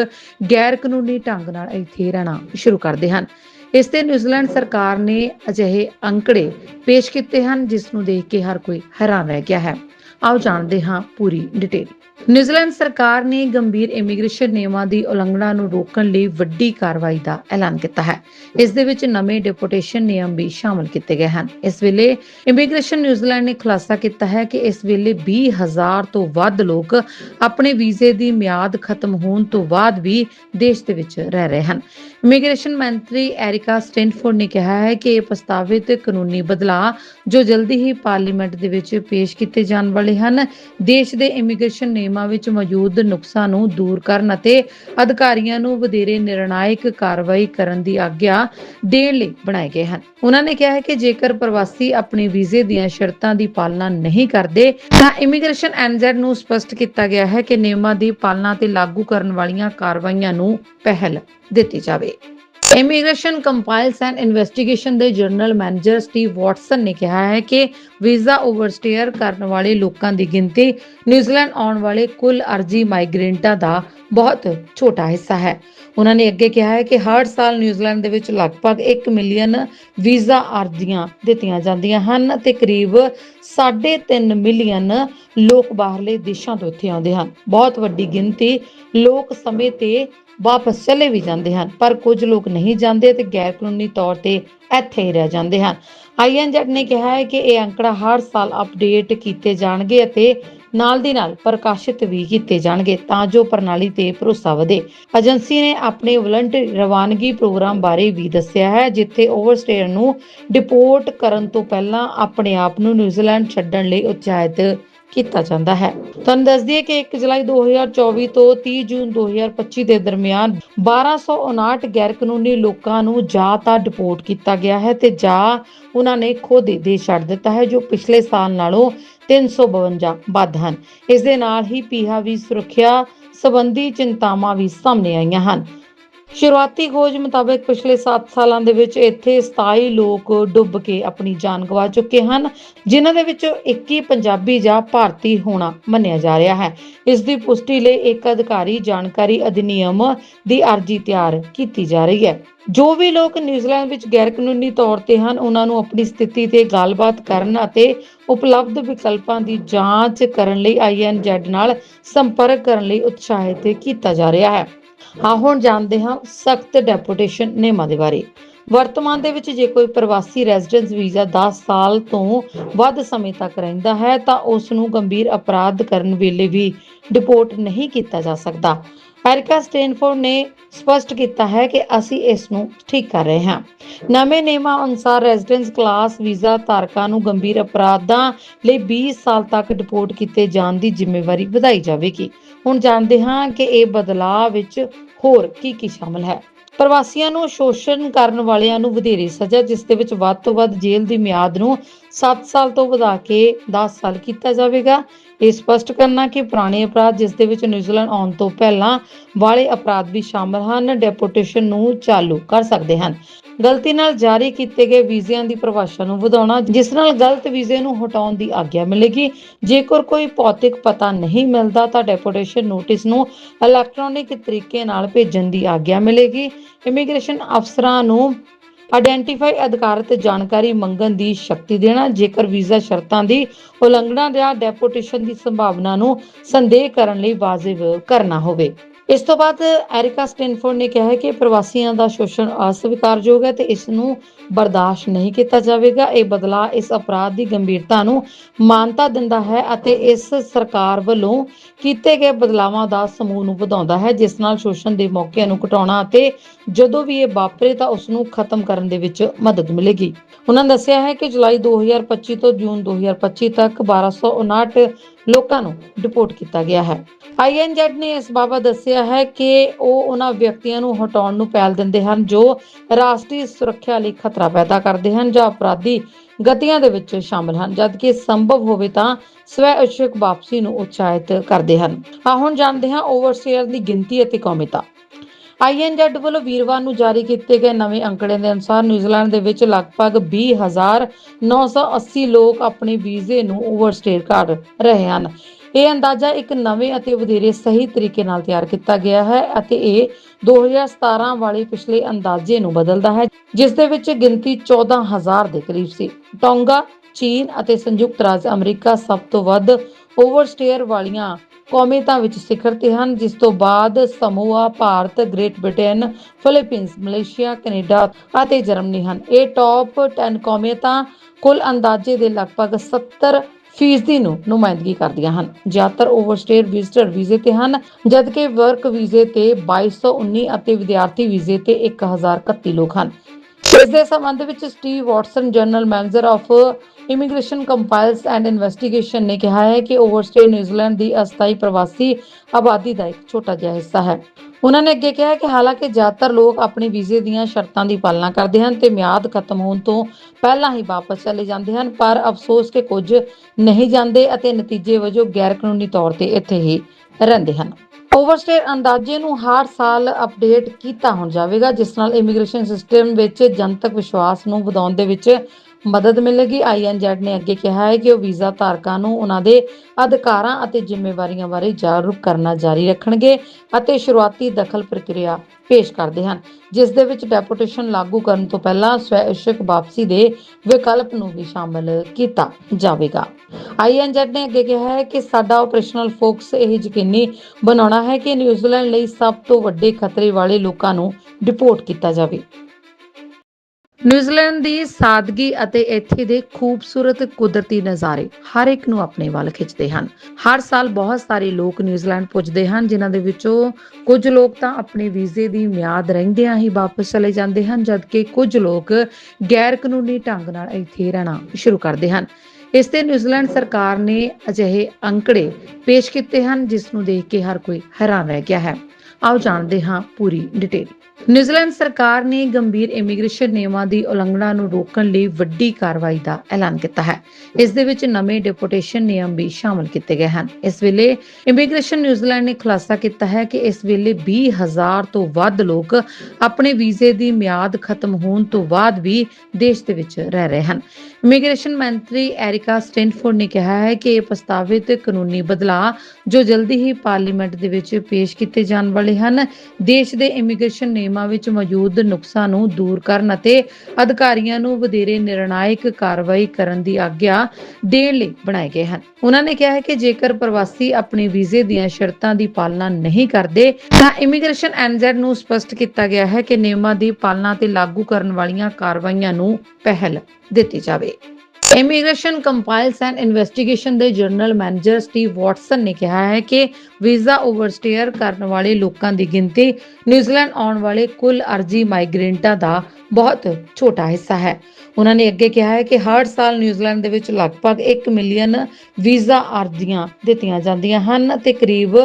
ਗੈਰ ਕਾਨੂੰਨੀ ਢੰਗ ਨਾਲ ਇੱਥੇ ਰਹਿਣਾ ਸ਼ੁਰੂ ਕਰਦੇ ਹਨ। ਇਸ ਤੇ ਨਿਊਜ਼ੀਲੈਂਡ ਸਰਕਾਰ ਨੇ ਅਜਿਹੇ ਅੰਕੜੇ ਪੇਸ਼ ਕੀਤੇ ਹਨ, ਜਿਸ ਨੂੰ ਦੇਖ ਕੇ ਹਰ ਕੋਈ ਹੈਰਾਨ ਰਹਿ ਗਿਆ ਹੈ। ਆਓ ਜਾਣਦੇ ਹਾਂ ਪੂਰੀ ਡਿਟੇਲ ਨਿਊਜ਼ੀਲੈਂਡ ਸਰਕਾਰ ਨੇ ਗੰਭੀਰ ਇਮੀਗ੍ਰੇਸ਼ਨ ਨਿਯਮਾਂ ਦੀ ਉਲੰਘਣਾ ਨੂੰ ਰੋਕਣ ਲਈ ਵੱਡੀ ਕਾਰਵਾਈ ਦਾ ਐਲਾਨ ਕੀਤਾ ਹੈ। ਇਸ ਦੇ ਵਿੱਚ ਨਵੇਂ ਡਿਪੋਰਟੇਸ਼ਨ ਨਿਯਮ ਵੀ ਸ਼ਾਮਲ ਕੀਤੇ ਗਏ ਹਨ। ਇਸ ਵੇਲੇ ਇਮੀਗ੍ਰੇਸ਼ਨ ਨਿਊਜ਼ੀਲੈਂਡ ਨੇ ਖੁਲਾਸਾ ਕੀਤਾ ਹੈ ਕਿ ਇਸ ਵੇਲੇ 20000 ਤੋਂ ਵੱਧ ਲੋਕ ਆਪਣੇ ਵੀਜ਼ੇ ਦੀ ਮਿਆਦ ਖਤਮ ਹੋਣ ਤੋਂ ਬਾਅਦ ਵੀ ਦੇਸ਼ ਦੇ ਵਿੱਚ ਰਹਿ ਰਹੇ ਹਨ। ਇਮੀਗ੍ਰੇਸ਼ਨ ਮੰਤਰੀ ਐਰਿਕਾ ਸਟੈਨਫੋਰਡ ਨੇ ਕਿਹਾ ਹੈ ਕਿ ਇਹ ਪ੍ਰਸਤਾਵਿਤ ਕਾਨੂੰਨੀ ਬਦਲਾਅ ਜੋ ਜਲਦੀ ਹੀ ਪਾਰਲੀਮੈਂਟ ਦੇ ਵਿੱਚ ਪੇਸ਼ ਕੀਤੇ ਜਾਣ ਵਾਲੇ ਹਨ, ਦੇਸ਼ ਦੇ ਇਮੀਗ੍ਰੇਸ਼ਨ ਨਿਯਮਾਂ ਵਿੱਚ ਮੌਜੂਦ ਨੁਕਸਾਂ ਨੂੰ ਦੂਰ ਕਰਨ ਅਤੇ ਅਧਿਕਾਰੀਆਂ ਨੂੰ ਵਧੇਰੇ ਨਿਰਣਾਇਕ ਕਾਰਵਾਈ ਕਰਨ ਦੀ ਆਗਿਆ ਦੇਣ ਲਈ ਬਣਾਏ ਗਏ ਹਨ। ਉਹਨਾਂ ਨੇ ਕਿਹਾ ਹੈ ਕਿ ਜੇਕਰ ਪ੍ਰਵਾਸੀ ਆਪਣੇ ਵੀਜ਼ੇ ਦੀਆਂ ਸ਼ਰਤਾਂ ਦੀ ਪਾਲਣਾ ਨਹੀਂ ਕਰਦੇ, ਤਾਂ ਇਮੀਗ੍ਰੇਸ਼ਨ ਐਨਜ਼ੈਡ ਨੂੰ ਸਪਸ਼ਟ ਕੀਤਾ ਗਿਆ ਹੈ ਕਿ ਨਿਯਮਾਂ ਦੀ ਪਾਲਣਾ ਤੇ ਲਾਗੂ ਕਰਨ ਵਾਲੀਆਂ ਕਾਰਵਾਈਆਂ ਨੂੰ ਪਹਿਲ ਦਿੱਤੀ ਜਾਵੇ। ਇਮੀਗ੍ਰੇਸ਼ਨ ਕੰਪਾਈਲਸ ਐਂਡ ਇਨਵੈਸਟੀਗੇਸ਼ਨ ਦੇ ਜਨਰਲ ਮੈਨੇਜਰ ਸਟੀਵ ਵਾਟਸਨ ਨੇ ਕਿਹਾ ਹੈ ਕਿ ਵੀਜ਼ਾ ਓਵਰਸਟੇਅਰ ਕਰਨ ਵਾਲੇ ਲੋਕਾਂ ਦੀ ਗਿਣਤੀ ਨਿਊਜ਼ੀਲੈਂਡ ਆਉਣ ਵਾਲੇ ਕੁੱਲ ਅਰਜ਼ੀ ਮਾਈਗ੍ਰੇਂਟਾਂ ਦਾ ਬਹੁਤ ਛੋਟਾ ਹਿੱਸਾ ਹੈ। ਉਹਨਾਂ ਨੇ ਅੱਗੇ ਕਿਹਾ ਹੈ ਕਿ ਹਰ ਸਾਲ ਨਿਊਜ਼ੀਲੈਂਡ ਦੇ ਵਿੱਚ ਲਗਭਗ 1 ਮਿਲੀਅਨ ਵੀਜ਼ਾ ਅਰਜ਼ੀਆਂ ਦਿੱਤੀਆਂ ਜਾਂਦੀਆਂ ਹਨ ਤੇ ਕਰੀਬ 3.5 ਮਿਲੀਅਨ ਲੋਕ ਬਾਹਰਲੇ ਦੇਸ਼ਾਂ ਤੋਂ ਇੱਥੇ ਆਉਂਦੇ ਹਨ। ਬਹੁਤ ਵੱਡੀ ਗਿਣਤੀ ਲੋਕ ਸਮੇਂ ਤੇ ਵਾਪਸ ਚਲੇ ਵੀ ਜਾਂਦੇ ਹਨ, ਪਰ ਕੁਝ ਲੋਕ ਨਹੀਂ ਜਾਂਦੇ ਤੇ ਗੈਰ ਕਾਨੂੰਨੀ ਤੌਰ ਤੇ ਇੱਥੇ ਹੀ ਰਹਿ ਜਾਂਦੇ ਹਨ। ਆਈਐਨਜ਼ੈਡ ਨੇ ਕਿਹਾ ਹੈ ਕਿ ਇਹ ਅੰਕੜਾ ਹਰ ਸਾਲ ਅਪਡੇਟ ਕੀਤੇ ਜਾਣਗੇ ਅਤੇ ਨਾਲ ਦੀ ਨਾਲ ਪ੍ਰਕਾਸ਼ਿਤ ਵੀ ਕੀਤੇ ਜਾਣਗੇ ਤਾਂ ਜੋ ਪ੍ਰਣਾਲੀ ਤੇ ਭਰੋਸਾ ਵਧੇ। ਏਜੰਸੀ ਨੇ ਆਪਣੇ ਵਲੰਟਰੀ ਰਵਾਨਗੀ ਪ੍ਰੋਗਰਾਮ ਬਾਰੇ ਵੀ ਦੱਸਿਆ ਹੈ, ਜਿੱਥੇ ਓਵਰਸਟੇਅਰ ਨੂੰ ਡਿਪੋਰਟ ਕਰਨ ਤੋਂ ਪਹਿਲਾਂ ਆਪਣੇ ਆਪ ਨੂੰ ਨਿਊਜ਼ੀਲੈਂਡ ਛੱਡਣ ਲਈ ਉਤਸ਼ਾਹਿਤ ਕੀਤਾ ਜਾਂਦਾ ਹੈ। ਤੁਹਾਨੂੰ ਦੱਸ ਦਈਏ ਕਿ 1 ਜੁਲਾਈ 2024 ਤੋਂ 30 ਜੂਨ 2025 ਦੇ ਦਰਮਿਆਨ 1259 ਗੈਰ ਕਾਨੂੰਨੀ ਲੋਕਾਂ ਨੂੰ ਜਾਂ ਤਾਂ ਡਿਪੋਰਟ ਕੀਤਾ ਗਿਆ ਹੈ ਤੇ ਜਾਂ ਉਹਨਾਂ ਨੇ ਖੁਦ ਦੇਸ਼ ਛੱਡ ਦਿੱਤਾ ਹੈ, ਜੋ ਪਿਛਲੇ ਸਾਲ ਨਾਲੋਂ 352 ਵੱਧ ਹਨ। ਇਸ ਦੇ ਨਾਲ ਹੀ ਪੀਹਾ ਵੀ ਸੁਰੱਖਿਆ ਸੰਬੰਧੀ ਚਿੰਤਾਵਾਂ ਵੀ ਸਾਹਮਣੇ ਆਈਆਂ ਹਨ। ਸ਼ੁਰੂਆਤੀ ਖੋਜ ਮੁਤਾਬਕ ਪਿਛਲੇ 7 ਸਾਲਾਂ ਦੇ ਵਿੱਚ ਇੱਥੇ 27 ਲੋਕ ਡੁੱਬ ਕੇ ਆਪਣੀ ਜਾਨ ਗਵਾ ਚੁੱਕੇ ਹਨ, ਜਿਨ੍ਹਾਂ ਦੇ ਵਿੱਚੋਂ 21 ਪੰਜਾਬੀ ਜਾਂ ਭਾਰਤੀ ਹੋਣਾ ਮੰਨਿਆ ਜਾ ਰਿਹਾ ਹੈ। ਇਸ ਦੀ ਪੁਸ਼ਟੀ ਲਈ ਇੱਕ ਅਧਿਕਾਰੀ ਜਾਣਕਾਰੀ ਅਧਿਨਿਯਮ ਦੀ ਅਰਜ਼ੀ ਤਿਆਰ ਕੀਤੀ ਜਾ ਰਹੀ ਹੈ। ਜੋ ਵੀ ਲੋਕ ਨਿਊਜ਼ੀਲੈਂਡ ਵਿੱਚ ਗੈਰ ਕਾਨੂੰਨੀ ਤੌਰ ਤੇ ਹਨ, ਉਹਨਾਂ ਨੂੰ ਆਪਣੀ ਸਥਿਤੀ ਤੇ ਗੱਲਬਾਤ ਕਰਨ ਅਤੇ ਉਪਲਬਧ ਵਿਕਲਪਾਂ ਦੀ ਜਾਂਚ ਕਰਨ ਲਈ ਆਈਐਨਜ਼ੈਡ ਨਾਲ ਸੰਪਰਕ ਕਰਨ ਲਈ ਉਤਸ਼ਾਹਿਤ ਕੀਤਾ ਜਾ ਰਿਹਾ ਹੈ। ਹਾਂ, ਹੁਣ ਜਾਣਦੇ ਹਾਂ ਸਖਤ ਡੈਪੂਟੇਸ਼ਨ ਨਿਯਮਾਂ ਦੇ ਬਾਰੇ। ਵਰਤਮਾਨ ਦੇ ਵਿੱਚ ਜੇ ਕੋਈ ਪ੍ਰਵਾਸੀ ਰੈਜ਼ੀਡੈਂਸ ਵੀਜ਼ਾ 10 ਸਾਲ ਤੋਂ ਵੱਧ ਸਮੇਂ ਤੱਕ ਰਹਿੰਦਾ ਹੈ, ਤਾਂ ਉਸ ਨੂੰ ਗੰਭੀਰ ਅਪਰਾਧ ਕਰਨ ਵੇਲੇ ਵੀ ਡਿਪੋਰਟ ਨਹੀਂ ਕੀਤਾ ਜਾ ਸਕਦਾ। ਐਰਿਕਾ ਸਟੇਨਫੋਰਡ ਨੇ ਸਪਸ਼ਟ ਕੀਤਾ ਹੈ ਕਿ ਅਸੀਂ ਇਸ ਨੂੰ ਠੀਕ ਕਰ ਰਹੇ ਹਾਂ। ਨਵੇਂ ਨਿਯਮਾਂ ਅਨੁਸਾਰ ਰੈਜ਼ੀਡੈਂਸ ਕਲਾਸ ਵੀਜ਼ਾ ਧਾਰਕਾਂ ਨੂੰ ਗੰਭੀਰ ਅਪਰਾਧਾਂ ਲਈ 20 ਸਾਲ ਤੱਕ ਡਿਪੋਰਟ ਕੀਤੇ ਜਾਣ ਦੀ ਜ਼ਿੰਮੇਵਾਰੀ ਵਧਾਈ ਜਾਵੇਗੀ। ਹੁਣ ਜਾਣਦੇ ਹਾਂ ਕਿ ਇਹ ਬਦਲਾਅ ਵਿੱਚ ਹੋਰ ਕੀ ਕੀ ਸ਼ਾਮਲ ਹੈ। ਪ੍ਰਵਾਸੀਆਂ ਨੂੰ ਸ਼ੋਸ਼ਣ ਕਰਨ ਵਾਲਿਆਂ ਨੂੰ ਵਧੇਰੇ ਸਜ਼ਾ, ਜਿਸ ਦੇ ਵਿੱਚ ਵੱਧ ਤੋਂ ਵੱਧ ਜੇਲ੍ਹ ਦੀ ਮਿਆਦ ਨੂੰ 7 ਸਾਲ ਤੋਂ ਵਧਾ ਕੇ 10 ਸਾਲ ਕੀਤਾ ਜਾਵੇਗਾ। ਇਹ ਸਪਸ਼ਟ ਕਰਨਾ ਕਿ ਪੁਰਾਣੇ ਅਪਰਾਧ ਜਿਸ ਦੇ ਵਿੱਚ ਨਿਊਜ਼ੀਲੈਂਡ ਆਉਣ ਤੋਂ ਪਹਿਲਾਂ ਵਾਲੇ ਅਪਰਾਧ ਵੀ ਸ਼ਾਮਲ ਹਨ, ਡੈਪੋਟੇਸ਼ਨ ਨੂੰ ਚਾਲੂ ਕਰ ਸਕਦੇ ਹਨ। ਗਲਤੀ ਨਾਲ ਜਾਰੀ ਕੀਤੇ ਗਏ ਵੀਜ਼ਿਆਂ ਦੀ ਪਰਿਭਾਸ਼ਾ ਨੂੰ ਵਧਾਉਣਾ, ਜਿਸ ਨਾਲ ਗਲਤ ਵੀਜ਼ੇ ਨੂੰ ਹਟਾਉਣ ਦੀ ਆਗਿਆ ਮਿਲੇਗੀ। ਜੇਕਰ ਕੋਈ ਭੌਤਿਕ ਪਤਾ ਨਹੀਂ ਮਿਲਦਾ ਤਾਂ ਡੈਪੋਟੇਸ਼ਨ ਨੋਟਿਸ ਨੂੰ ਇਲੈਕਟ੍ਰੋਨਿਕ ਤਰੀਕੇ ਨਾਲ ਭੇਜਣ ਦੀ ਆਗਿਆ ਮਿਲੇਗੀ। ਇਮੀਗ੍ਰੇਸ਼ਨ ਅਫਸਰਾਂ ਨੂੰ ਆਇਡੈਂਟੀਫਾਈ ਅਧਿਕਾਰਤ ਜਾਣਕਾਰੀ ਮੰਗਣ ਦੀ ਸ਼ਕਤੀ ਦੇਣਾ, ਜੇਕਰ ਵੀਜ਼ਾ ਸ਼ਰਤਾਂ ਦੀ ਉਲੰਘਣਾ ਜਾਂ ਡੈਪੋਟੇਸ਼ਨ ਦੀ ਸੰਭਾਵਨਾ ਨੂੰ ਸੰਦੇਹ ਕਰਨ ਲਈ ਵਾਜਿਬ ਕਰਨਾ ਹੋਵੇ। ਇਸ ਤੋਂ ਬਾਅਦ ਐਰਿਕਾ ਸਟੈਨਫੋਰਡ ਨੇ ਕਿਹਾ ਹੈ ਕਿ ਪ੍ਰਵਾਸੀਆਂ ਦਾ ਸ਼ੋਸ਼ਣ ਅਸਵੀਕਾਰਯੋਗ ਹੈ ਤੇ ਇਸ ਨੂੰ ਬਰਦਾਸ਼ਤ ਨਹੀਂ ਕੀਤਾ ਜਾਵੇਗਾ। ਇਹ ਬਦਲਾਅ ਇਸ ਅਪਰਾਧ ਦੀ ਗੰਭੀਰਤਾ ਨੂੰ ਮਾਨਤਾ ਦਿੰਦਾ ਹੈ ਅਤੇ ਇਸ ਸਰਕਾਰ ਵੱਲੋਂ ਕੀਤੇ ਗਏ ਬਦਲਾਵਾਂ ਦਾ ਸਮੂਹ ਨੂੰ ਵਧਾਉਂਦਾ ਹੈ, ਜਿਸ ਨਾਲ ਸ਼ੋਸ਼ਣ ਦੇ ਮੌਕਿਆਂ ਨੂੰ ਘਟਾਉਣਾ ਅਤੇ ਜਦੋਂ ਵੀ ਇਹ ਵਾਪਰੇ ਤਾਂ ਉਸ ਨੂੰ ਖਤਮ ਕਰਨ ਦੇ ਵਿੱਚ ਮਦਦ ਮਿਲੇਗੀ। ਉਹਨਾਂ ਦੱਸਿਆ ਹੈ ਕਿ ਜੁਲਾਈ 2025 ਤੋਂ ਜੂਨ 2025 ਤੱਕ 1259 ਲੋਕਾਂ ਨੂੰ ਡਿਪੋਰਟ ਕੀਤਾ ਗਿਆ ਹੈ। ਆਈਐਨਜ਼ੈਡ ਨੇ ਇਸ ਬਾਬਤ ਦੱਸਿਆ ਹੈ ਕਿ ਉਹ ਉਹਨਾਂ ਵਿਅਕਤੀਆਂ ਨੂੰ ਹਟਾਉਣ ਨੂੰ ਪਹਿਲ ਦਿੰਦੇ ਹਨ ਜੋ ਰਾਸ਼ਟਰੀ ਸੁਰੱਖਿਆ ਲਈ ਖਤਰਾ ਪੈਦਾ ਕਰਦੇ ਹਨ ਜਾਂ ਅਪਰਾਧੀ ਗਤੀਆਂ ਦੇ ਵਿੱਚ ਸ਼ਾਮਲ ਹਨ। ਜਦਕਿ ਸੰਭਵ ਹੋਵੇ ਤਾਂ ਸਵੈ ਇਛੁਕ ਵਾਪਸੀ ਨੂੰ ਉਤਸ਼ਾਹਿਤ ਕਰਦੇ ਹਨ। ਆ ਹੁਣ ਜਾਣਦੇ ਹਾਂ ਓਵਰਸੀਅਰ ਦੀ ਗਿਣਤੀ ਅਤੇ ਕੌਮੀਤਾ। ਆਈਐਨਜ਼ੈਡ ਵੱਲੋਂ ਵੀਰਵਾਰ ਨੂੰ ਜਾਰੀ ਕੀਤੇ ਗਏ ਨਵੇਂ ਅੰਕੜੇ ਦੇ ਅਨੁਸਾਰ ਨਿਊਜ਼ੀਲੈਂਡ ਦੇ ਵਿੱਚ ਲਗਭਗ 20980 ਲੋਕ ਆਪਣੇ ਵੀਜ਼ੇ ਨੂੰ ਓਵਰਸਟੇ ਕਰ ਰਹੇ ਹਨ। ਇਹ ਅੰਦਾਜ਼ਾ ਇੱਕ ਨਵੇਂ ਅਤੇ ਵਧੇਰੇ ਸਹੀ ਤਰੀਕੇ ਨਾਲ ਤਿਆਰ ਕੀਤਾ ਗਿਆ ਹੈ ਅਤੇ ਇਹ 2017 ਵਾਲੇ ਪਿਛਲੇ ਅੰਦਾਜ਼ੇ ਨੂੰ ਬਦਲਦਾ ਹੈ, ਜਿਸ ਦੇ ਵਿੱਚ ਗਿਣਤੀ 14000 ਦੇ ਕਰੀਬ ਸੀ। ਟੋਂਗਾ ਚੀਨ ਅਤੇ ਸੰਯੁਕਤ ਰਾਜ ਅਮਰੀਕਾ ਸਭ ਤੋਂ ਵੱਧ ਓਵਰਸਟੇਅਰ ਵਾਲੀਆਂ ਕੌਮੀਆਂ ਵਿੱਚ ਸਿਖਰ ਤੇ ਹਨ, ਜਿਸ ਤੋਂ ਬਾਅਦ Samoa, Bharat, Great Britain Philippines Malaysia, Canada ਅਤੇ ਜਰਮਨੀ ਹਨ। ਇਹ ਟੌਪ 10 ਕੌਮੀਆਂ ਕੁੱਲ ਅੰਦਾਜ਼ੇ ਦੇ ਲਗਭਗ 70 ਫੀਸਦੀ ਨੂੰ ਨੁਮਾਇੰਦਗੀ ਕਰਦੀਆਂ ਹਨ। ਜ਼ਿਆਦਾਤਰ ਓਵਰਸਟੇਅਰ ਵਿਜ਼ਟਰ ਵੀਜ਼ੇ ਤੇ ਹਨ, ਜਦਕਿ ਵਰਕ ਵੀਜ਼ੇ ਤੇ 2219 ਅਤੇ ਵਿਦਿਆਰਥੀ ਵੀਜ਼ੇ ਤੇ 1031 ਲੋਕ ਹਨ। ਇਸ ਦੇ ਸੰਬੰਧ ਵਿੱਚ Steve Watson, general manager of immigration compliance and investigation ਨੇ ਕਿਹਾ ਹੈ ਕਿ ਓਵਰਸਟੇ ਨਿਊਜ਼ੀਲੈਂਡ ਦੀ ਅਸਥਾਈ ਪ੍ਰਵਾਸੀ ਆਬਾਦੀ ਦਾ ਇੱਕ ਛੋਟਾ ਜਿਹਾ ਹਿੱਸਾ ਹੈ। ਉਹਨਾਂ ਨੇ ਅੱਗੇ ਕਿਹਾ ਕਿ ਹਾਲਾਂਕਿ ਜ਼ਿਆਦਾਤਰ ਲੋਕ ਆਪਣੇ ਵੀਜ਼ੇ ਦੀਆਂ ਸ਼ਰਤਾਂ ਦੀ ਪਾਲਣਾ ਕਰਦੇ ਹਨ ਤੇ ਮਿਆਦ ਖਤਮ ਹੋਣ ਤੋਂ ਪਹਿਲਾਂ ਹੀ ਵਾਪਸ ਚਲੇ ਜਾਂਦੇ ਹਨ, ਪਰ ਅਫਸੋਸ ਕਿ ਕੁਝ ਨਹੀਂ ਜਾਂਦੇ ਅਤੇ ਨਤੀਜੇ ਵਜੋਂ ਗੈਰ ਕਾਨੂੰਨੀ ਤੌਰ ਤੇ ਇੱਥੇ ਹੀ ਰਹਿੰਦੇ ਹਨ। ਓਵਰਸਟੇ ਅੰਦਾਜ਼ੇ ਨੂੰ ਹਰ ਸਾਲ ਅਪਡੇਟ ਕੀਤਾ ਹੁਣ ਜਾਵੇਗਾ, ਜਿਸ ਨਾਲ ਇਮੀਗ੍ਰੇਸ਼ਨ ਸਿਸਟਮ ਵਿੱਚ ਜਨਤਕ ਵਿਸ਼ਵਾਸ ਨੂੰ ਵਧਾਉਣ ਦੇ ਵਿੱਚ ਮਦਦ ਮਿਲੇਗੀ। ਆਈਐਨਜ਼ੈਡ ਨੇ ਅੱਗੇ ਕਿਹਾ ਹੈ ਕਿ ਉਹ ਵੀਜ਼ਾ ਧਾਰਕਾਂ ਨੂੰ ਉਹਨਾਂ ਦੇ ਅਧਿਕਾਰਾਂ ਅਤੇ ਜ਼ਿੰਮੇਵਾਰੀਆਂ ਬਾਰੇ ਜਾਗਰੂਕ ਕਰਨਾ ਜਾਰੀ ਰੱਖਣਗੇ ਅਤੇ ਸ਼ੁਰੂਆਤੀ ਦਖਲ ਪ੍ਰਕਿਰਿਆ ਪੇਸ਼ ਕਰਦੇ ਹਨ, ਜਿਸ ਦੇ ਵਿੱਚ ਡੈਪੂਟੇਸ਼ਨ ਲਾਗੂ ਕਰਨ ਤੋਂ ਪਹਿਲਾਂ ਸਵੈਇਛਕ ਵਾਪਸੀ ਦੇ ਵਿਕਲਪ ਨੂੰ ਵੀ ਸ਼ਾਮਲ ਕੀਤਾ ਜਾਵੇਗਾ। ਆਈਐਨਜ਼ੈਡ ਨੇ ਅੱਗੇ ਕਿਹਾ ਹੈ ਕਿ ਸਾਡਾ ਆਪਰੇਸ਼ਨਲ ਫੋਕਸ ਇਹ ਯਕੀਨੀ ਬਣਾਉਣਾ ਹੈ ਕਿ ਨਿਊਜ਼ੀਲੈਂਡ ਲਈ ਸਭ ਤੋਂ ਵੱਡੇ ਖਤਰੇ ਵਾਲੇ ਲੋਕਾਂ ਨੂੰ ਡਿਪੋਰਟ ਕੀਤਾ ਜਾਵੇ। ਨਿਊਜ਼ੀਲੈਂਡ ਦੀ ਸਾਦਗੀ ਅਤੇ ਇੱਥੇ ਦੇ ਖੂਬਸੂਰਤ ਕੁਦਰਤੀ ਨਜ਼ਾਰੇ ਹਰ ਇੱਕ ਨੂੰ ਆਪਣੇ ਵੱਲ ਖਿੱਚਦੇ ਹਨ। ਹਰ ਸਾਲ ਬਹੁਤ ਸਾਰੇ ਲੋਕ ਨਿਊਜ਼ੀਲੈਂਡ ਪੁੱਜਦੇ ਹਨ, ਜਿਨ੍ਹਾਂ ਦੇ ਵਿੱਚੋਂ ਕੁਝ ਲੋਕ ਤਾਂ ਆਪਣੇ ਵੀਜ਼ੇ ਦੀ ਮਿਆਦ ਰਹਿੰਦਿਆਂ ਹੀ ਵਾਪਸ ਚਲੇ ਜਾਂਦੇ ਹਨ, ਜਦਕਿ ਕੁਝ ਲੋਕ ਗੈਰ ਕਾਨੂੰਨੀ ਢੰਗ ਨਾਲ ਇੱਥੇ ਰਹਿਣਾ ਸ਼ੁਰੂ ਕਰਦੇ ਹਨ। ਇਸ ਤੇ ਨਿਊਜ਼ੀਲੈਂਡ ਸਰਕਾਰ ਨੇ ਅਜਿਹੇ ਅੰਕੜੇ ਪੇਸ਼ ਕੀਤੇ ਹਨ, ਜਿਸ ਨੂੰ ਦੇਖ ਕੇ ਹਰ ਕੋਈ ਹੈਰਾਨ ਰਹਿ ਗਿਆ ਹੈ। ਆਓ ਜਾਣਦੇ ਹਾਂ ਪੂਰੀ ਡਿਟੇਲ ਨਿਊਜ਼ੀਲੈਂਡ ਸਰਕਾਰ ਨੇ ਗੰਭੀਰ ਇਮੀਗ੍ਰੇਸ਼ਨ ਨਿਯਮਾਂ ਦੀ ਉਲੰਘਣਾ ਨੂੰ ਰੋਕਣ ਲਈ ਵੱਡੀ ਕਾਰਵਾਈ ਦਾ ਐਲਾਨ ਕੀਤਾ ਹੈ। ਇਸ ਦੇ ਵਿੱਚ ਨਵੇਂ ਡਿਪੋਰਟੇਸ਼ਨ ਨਿਯਮ ਵੀ ਸ਼ਾਮਲ ਕੀਤੇ ਗਏ ਹਨ। ਇਸ ਵੇਲੇ ਇਮੀਗ੍ਰੇਸ਼ਨ ਨਿਊਜ਼ੀਲੈਂਡ ਨੇ ਖੁਲਾਸਾ ਕੀਤਾ ਹੈ ਕਿ ਇਸ ਵੇਲੇ 20000 ਤੋਂ ਵੱਧ ਲੋਕ ਆਪਣੇ ਵੀਜ਼ੇ ਦੀ ਮਿਆਦ ਖਤਮ ਹੋਣ ਤੋਂ ਬਾਅਦ ਵੀ ਦੇਸ਼ ਦੇ ਵਿੱਚ ਰਹਿ ਰਹੇ ਹਨ। ਇਮੀਗ੍ਰੇਸ਼ਨ ਮੰਤਰੀ ਐਰਿਕਾ ਸਟੈਨਫੋਰਡ ਨੇ ਕਿਹਾ ਹੈ ਕਿ ਇਹ ਪ੍ਰਸਤਾਵਿਤ ਕਾਨੂੰਨੀ ਬਦਲਾਅ ਜੋ ਜਲਦੀ ਹੀ ਪਾਰਲੀਮੈਂਟ ਦੇ ਵਿੱਚ ਪੇਸ਼ ਕੀਤੇ ਜਾਣ ਵਾਲੇ ਹਨ, ਦੇਸ਼ ਦੇ ਇਮੀਗ੍ਰੇਸ਼ਨ ਨਿਯਮਾਂ ਵਿੱਚ ਮੌਜੂਦ ਨੁਕਸਾਂ ਨੂੰ ਦੂਰ ਕਰਨ ਅਤੇ ਅਧਿਕਾਰੀਆਂ ਨੂੰ ਵਧੇਰੇ ਨਿਰਣਾਇਕ ਕਾਰਵਾਈ ਕਰਨ ਦੀ ਆਗਿਆ ਦੇਣ ਲਈ ਬਣਾਏ ਗਏ ਹਨ। ਉਹਨਾਂ ਨੇ ਕਿਹਾ ਹੈ ਕਿ ਜੇਕਰ ਪ੍ਰਵਾਸੀ ਆਪਣੇ ਵੀਜ਼ੇ ਦੀਆਂ ਸ਼ਰਤਾਂ ਦੀ ਪਾਲਣਾ ਨਹੀਂ ਕਰਦੇ, ਤਾਂ ਇਮੀਗ੍ਰੇਸ਼ਨ ਐਨਜ਼ੈਡ ਨੂੰ ਸਪਸ਼ਟ ਕੀਤਾ ਗਿਆ ਹੈ ਕਿ ਨਿਯਮਾਂ ਦੀ ਪਾਲਣਾ ਤੇ ਲਾਗੂ ਕਰਨ ਵਾਲੀਆਂ ਕਾਰਵਾਈਆਂ ਨੂੰ ਪਹਿਲ ਦਿੱਤੀ ਜਾਵੇ। ਇਮੀਗ੍ਰੇਸ਼ਨ ਕੰਪਾਈਲਸ ਐਂਡ ਇਨਵੈਸਟੀਗੇਸ਼ਨ ਦੇ ਜਨਰਲ ਮੈਨੇਜਰ ਸਟੀਵ ਵਾਟਸਨ ਨੇ ਕਿਹਾ ਹੈ ਕਿ ਵੀਜ਼ਾ ਓਵਰਸਟੇਅਰ ਕਰਨ ਵਾਲੇ ਲੋਕਾਂ ਦੀ ਗਿਣਤੀ ਨਿਊਜ਼ੀਲੈਂਡ ਆਉਣ ਵਾਲੇ ਕੁੱਲ ਅਰਜ਼ੀ ਮਾਈਗ੍ਰੇਂਟਾਂ ਦਾ ਬਹੁਤ ਛੋਟਾ ਹਿੱਸਾ ਹੈ। ਉਹਨਾਂ ਨੇ ਅੱਗੇ ਕਿਹਾ ਹੈ ਕਿ ਹਰ ਸਾਲ ਨਿਊਜ਼ੀਲੈਂਡ ਦੇ ਵਿੱਚ ਲਗਭਗ 1 ਮਿਲੀਅਨ ਵੀਜ਼ਾ ਅਰਜ਼ੀਆਂ ਦਿੱਤੀਆਂ ਜਾਂਦੀਆਂ ਹਨ ਤੇ ਕਰੀਬ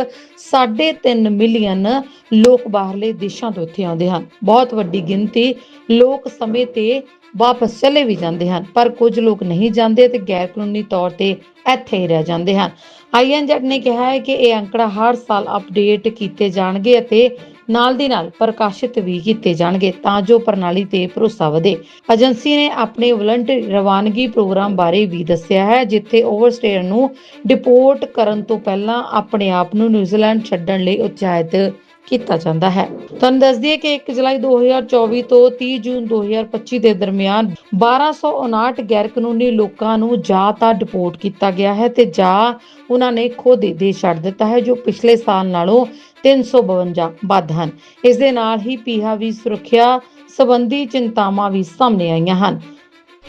3.5 ਮਿਲੀਅਨ ਲੋਕ ਬਾਹਰਲੇ ਦੇਸ਼ਾਂ ਤੋਂ ਇੱਥੇ ਆਉਂਦੇ ਹਨ। ਬਹੁਤ ਵੱਡੀ ਗਿਣਤੀ ਲੋਕ ਸਮੇਂ ਤੇ ਵਾਪਸ ਚਲੇ ਵੀ ਜਾਂਦੇ ਹਨ, ਪਰ ਕੁਝ ਲੋਕ ਨਹੀਂ ਜਾਂਦੇ ਤੇ ਗੈਰ ਕਾਨੂੰਨੀ ਤੌਰ ਤੇ ਇੱਥੇ ਹੀ ਰਹਿ ਜਾਂਦੇ ਹਨ। ਆਈਐਨਜੈਡ ਨੇ ਕਿਹਾ ਹੈ ਕਿ ਇਹ ਅੰਕੜਾ ਹਰ ਸਾਲ ਅਪਡੇਟ ਕੀਤੇ ਜਾਣਗੇ ਅਤੇ ਨਾਲ ਦੀ ਨਾਲ ਪ੍ਰਕਾਸ਼ਿਤ ਵੀ ਕੀਤੇ ਜਾਣਗੇ ਤਾਂ ਜੋ ਪ੍ਰਣਾਲੀ ਤੇ ਭਰੋਸਾ ਵਧੇ। ਏਜੰਸੀ ਨੇ ਆਪਣੇ ਵਲੰਟਰੀ ਰਵਾਨਗੀ ਪ੍ਰੋਗਰਾਮ ਬਾਰੇ ਵੀ ਦੱਸਿਆ ਹੈ, ਜਿੱਥੇ ਓਵਰਸਟੇਅਰ ਨੂੰ ਡਿਪੋਰਟ ਕਰਨ ਤੋਂ ਪਹਿਲਾਂ ਆਪਣੇ ਆਪ ਨੂੰ ਨਿਊਜ਼ੀਲੈਂਡ ਛੱਡਣ ਲਈ ਉਤਸ਼ਾਹਿਤ ਕੀਤਾ ਜਾਂਦਾ ਹੈ। ਤੁਹਾਨੂੰ ਦੱਸ ਦਈਏ ਕਿ 1 ਜੁਲਾਈ 2024 ਤੋਂ 30 ਜੂਨ 2025 ਦੇ ਦਰਮਿਆਨ 1259 ਗੈਰ ਕਾਨੂੰਨੀ ਲੋਕਾਂ ਨੂੰ ਜਾਂ ਤਾਂ ਡਿਪੋਰਟ ਕੀਤਾ ਗਿਆ ਹੈ ਤੇ ਜਾਂ ਉਹਨਾਂ ਨੇ ਖੁਦ ਦੇਸ਼ ਛੱਡ ਦਿੱਤਾ ਹੈ, ਜੋ ਪਿਛਲੇ ਸਾਲ ਨਾਲੋਂ 352 ਵੱਧ ਹਨ। ਇਸ ਦੇ ਨਾਲ ਹੀ ਪੀਹਾ ਵੀ ਸੁਰੱਖਿਆ ਸੰਬੰਧੀ ਚਿੰਤਾਵਾਂ ਵੀ ਸਾਹਮਣੇ ਆਈਆਂ ਹਨ।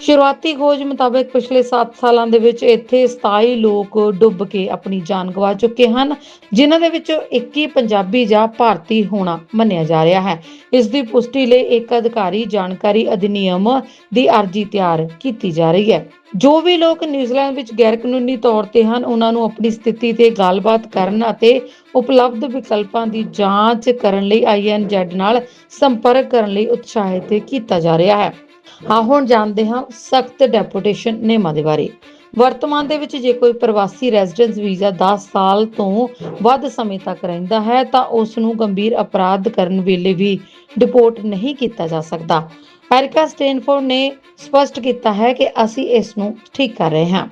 ਸ਼ੁਰੂਆਤੀ ਖੋਜ ਮੁਤਾਬਕ ਪਿਛਲੇ 7 ਸਾਲਾਂ ਦੇ ਵਿੱਚ ਇੱਥੇ 27 ਲੋਕ ਡੁੱਬ ਕੇ ਆਪਣੀ ਜਾਨ ਗਵਾ ਚੁੱਕੇ ਹਨ, ਜਿਨ੍ਹਾਂ ਦੇ ਵਿੱਚੋਂ 21 ਪੰਜਾਬੀ ਜਾਂ ਭਾਰਤੀ ਹੋਣਾ ਮੰਨਿਆ ਜਾ ਰਿਹਾ ਹੈ। ਇਸ ਦੀ ਪੁਸ਼ਟੀ ਲਈ ਇੱਕ ਅਧਿਕਾਰੀ ਜਾਣਕਾਰੀ ਅਧਿਨਿਯਮ ਦੀ ਅਰਜ਼ੀ ਤਿਆਰ ਕੀਤੀ ਜਾ ਰਹੀ ਹੈ। ਜੋ ਵੀ ਲੋਕ ਨਿਊਜ਼ੀਲੈਂਡ ਵਿੱਚ ਗੈਰ ਕਾਨੂੰਨੀ ਤੌਰ ਤੇ ਹਨ, ਉਹਨਾਂ ਨੂੰ ਆਪਣੀ ਸਥਿਤੀ ਤੇ ਗੱਲਬਾਤ ਕਰਨ ਅਤੇ ਉਪਲਬਧ ਵਿਕਲਪਾਂ ਦੀ ਜਾਂਚ ਕਰਨ ਲਈ ਆਈਐਨਜ਼ੈਡ ਨਾਲ ਸੰਪਰਕ ਕਰਨ ਲਈ ਉਤਸ਼ਾਹਿਤ ਕੀਤਾ ਜਾ ਰਿਹਾ ਹੈ। ਹਾਂ, ਹੁਣ ਜਾਣਦੇ ਹਾਂ ਸਖਤ ਡੈਪੂਟੇਸ਼ਨ ਨਿਯਮਾਂ ਦੇ ਬਾਰੇ। ਵਰਤਮਾਨ ਦੇ ਵਿੱਚ ਜੇ ਕੋਈ ਪ੍ਰਵਾਸੀ ਰੈਜ਼ੀਡੈਂਸ ਵੀਜ਼ਾ 10 ਸਾਲ ਤੋਂ ਵੱਧ ਸਮੇਂ ਤੱਕ ਰਹਿੰਦਾ ਹੈ, ਤਾਂ ਉਸ ਨੂੰ ਗੰਭੀਰ ਅਪਰਾਧ ਕਰਨ ਵੇਲੇ ਵੀ ਡਿਪੋਰਟ ਨਹੀਂ ਕੀਤਾ ਜਾ ਸਕਦਾ। ਐਰਿਕਾ ਸਟੈਨਫੋਰਡ ਨੇ ਸਪਸ਼ਟ ਕੀਤਾ ਹੈ ਕਿ ਅਸੀਂ ਇਸ ਨੂੰ ਠੀਕ ਕਰ ਰਹੇ ਹਾਂ।